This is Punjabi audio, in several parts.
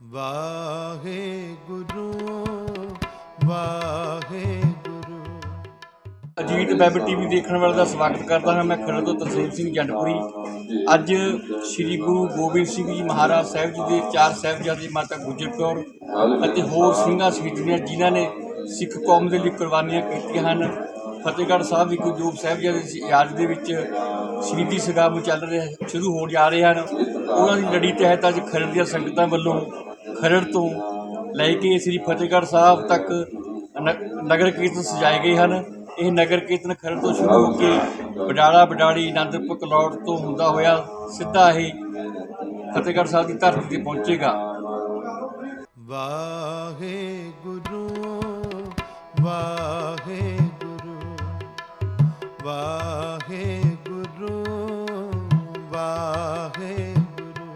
ਵਾਹਿਗੁਰੂ ਵਾਹਿਗੁਰੂ। ਅਜੀਤ ਵੈਬ ਟੀਵੀ ਦੇਖਣ ਵਾਲੇ ਦਾ ਸਵਾਗਤ ਕਰਦਾ ਹਾਂ ਮੈਂ ਖਰੜ ਤੋਂ ਤਰਸੇਮ ਸਿੰਘ ਜੰਡਪੁਰੀ। ਅੱਜ ਸ੍ਰੀ ਗੁਰੂ ਗੋਬਿੰਦ ਸਿੰਘ ਜੀ ਮਹਾਰਾਜ ਸਾਹਿਬ ਜੀ ਦੇ ਚਾਰ ਸਾਹਿਬਜ਼ਾਦੇ ਮਾਤਾ ਗੁਜਰ ਕੌਰ ਅਤੇ ਹੋਰ ਸਿੰਘਾਂ ਸ਼ਹੀਦੀਆਂ ਜਿਨ੍ਹਾਂ ਨੇ ਸਿੱਖ ਕੌਮ ਦੇ ਲਈ ਕੁਰਬਾਨੀਆਂ ਕੀਤੀਆਂ ਹਨ। ਫਤਿਹਗੜ੍ਹ ਸਾਹਿਬ ਵਿਖੇ ਜੋ ਸਾਹਿਬਜ਼ਾਦੇ ਦੀ ਯਾਦ ਦੇ ਵਿੱਚ ਸ਼ਹੀਦੀ ਸਗਾਮ ਚੱਲ ਰਿਹਾ, ਸ਼ੁਰੂ ਹੋਣ ਜਾ ਰਹੇ ਹਨ। ਉਹਨਾਂ ਦੀ ਲੜੀ ਤਹਿਤ ਅੱਜ ਖਰੜ ਦੀਆਂ ਸੰਗਤਾਂ ਵੱਲੋਂ ਖਰੜ ਤੋਂ ਲੈ ਕੇ ਸ੍ਰੀ ਫਤਿਹਗੜ੍ਹ ਸਾਹਿਬ ਤੱਕ ਨ- ਨਗਰ ਕੀਰਤਨ ਸਜਾਏ ਗਏ ਹਨ। ਇਹ ਨਗਰ ਕੀਰਤਨ ਖਰੜ ਤੋਂ ਸ਼ੁਰੂ ਹੋ ਕੇ ਬਡਾਲਾ ਬਡਾਲੀ ਆਨੰਦਪੁਰ ਕਲੌੜ ਤੋਂ ਹੁੰਦਾ ਹੋਇਆ ਸਿੱਧਾ ਇਹ ਫਤਿਹਗੜ੍ਹ ਸਾਹਿਬ ਦੀ ਧਰਤੀ ਤੇ ਪਹੁੰਚੇਗਾ। ਵਾਹਿਗੁਰੂ ਵਾਹਿਗੁਰੂ ਵਾਹਿਗੁਰੂ ਵਾਹਿਗੁਰੂ ਵਾਹਿਗੁਰੂ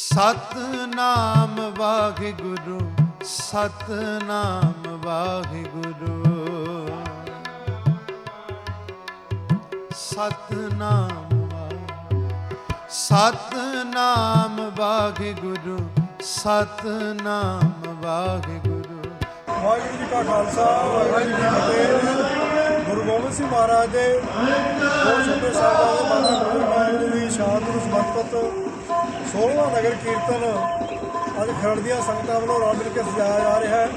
ਸਤਨਾਮ ਵਾਹਿਗੁਰੂ ਸਤਨਾਮ ਵਾਹਿਗੁਰੂ। ਸਤਨਾਮ ਵਾ- ਸਤਨਾਮ ਵਾਹਿਗੁਰੂ ਸਤਨਾਮ ਵਾਹਿਗੁਰੂ। ਵਾਹਿਗੁਰੂ ਜੀ ਕਾ ਖਾਲਸਾ, ਵਾਹਿਗੁਰੂ ਜੀ ਕੀ ਫਤਿਹ। ਗੁਰੂ ਗੋਬਿੰਦ ਸਿੰਘ ਮਹਾਰਾਜ ਦੇ ਦੋ ਛੋਟੇ ਸਾਹਿਬਾਂ ਮਾਤਾ ਗੁਜਰ ਜੀ ਦੀ ਸ਼ਹਾਦਤ ਨੂੰ ਸਮਰਪਿਤ 16ਵਾਂ ਨਗਰ ਕੀਰਤਨ ਅੱਜ ਖਰੜ ਦੀਆਂ ਸੰਗਤਾਂ ਵੱਲੋਂ ਰਲ ਮਿਲ ਕੇ ਸਜਾਇਆ ਜਾ ਰਿਹਾ ਹੈ।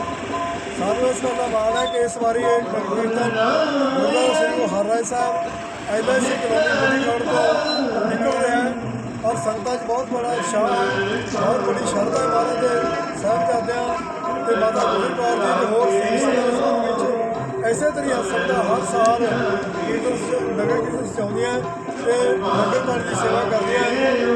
ਸਾਨੂੰ ਇਸ ਗੱਲ ਦਾ ਮਾਣ ਹੈ ਕਿ ਇਸ ਵਾਰੀ ਇਹ ਨਗਰ ਕੀਰਤਨ ਗੁਰਦੁਆਰਾ ਸਿੰਘ ਗੁਰੂ ਹਰਰਾਏ ਸਾਹਿਬ ਐਲਆਈਸੀ ਕਲੋਨੀ ਮੋਦੀਗੜ੍ਹ ਤੋਂ ਨਿਕਲ ਰਿਹਾ ਹੈ ਔਰ ਸੰਗਤਾਂ 'ਚ ਬਹੁਤ ਬੜਾ ਉਤਸ਼ਾਹ ਬਹੁਤ ਬੜੀ ਸ਼ਰਧਾ ਹੈ ਮਹਾਰਾਜ ਦੇ ਸਾਹਿਬਜ਼ਾਦਿਆਂ ਤੇ ਮਾਤਾ ਗੁਜਰ ਕੌਰ ਜੀ ਦੇ ਹੋਰ ਸਿੰਘ ਐਸੇ ਤਰੀਕੇ ਸੰਗਤਾਂ ਹਰ ਸਾਲ ਕੀਰਤਨ ਨਗਰ ਕੀਰਤਨ ਸਜਾਉਂਦੀਆਂ ਤੇ ਨਗਰ ਪਾਣੀ ਦੀ ਸੇਵਾ ਕਰਦੇ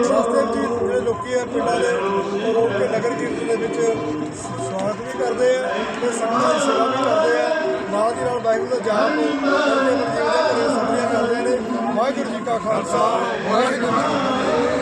ਰਸਤੇ ਵਿੱਚ ਹੀ ਜਿਹੜੇ ਲੋਕੀ ਆ ਪਿੰਡਾਂ ਦੇ, ਉਹ ਰੋਕ ਕੇ ਨਗਰ ਕੀਰਤਨ ਦੇ ਵਿੱਚ ਸਵਾਗਤ ਵੀ ਕਰਦੇ ਆ ਤੇ ਸੰਗਤਾਂ ਦੀ ਸੇਵਾ ਵੀ ਕਰਦੇ ਆ। ਨਾਲ ਦੀ ਨਾਲ ਵਾਹਿਗੁਰੂ ਦਾ ਜਾਪ ਕਰਦੇ ਆਪਣੇ ਜੀਵਨ ਦੇ ਘਰੇ ਸਭੀਆਂ ਕਰਦੇ ਨੇ। ਵਾਹਿਗੁਰੂ ਜੀ ਕਾ ਖਾਲਸਾ, ਵਾਹਿਗੁਰੂ ਜੀ ਕੀ ਫਤਿਹ।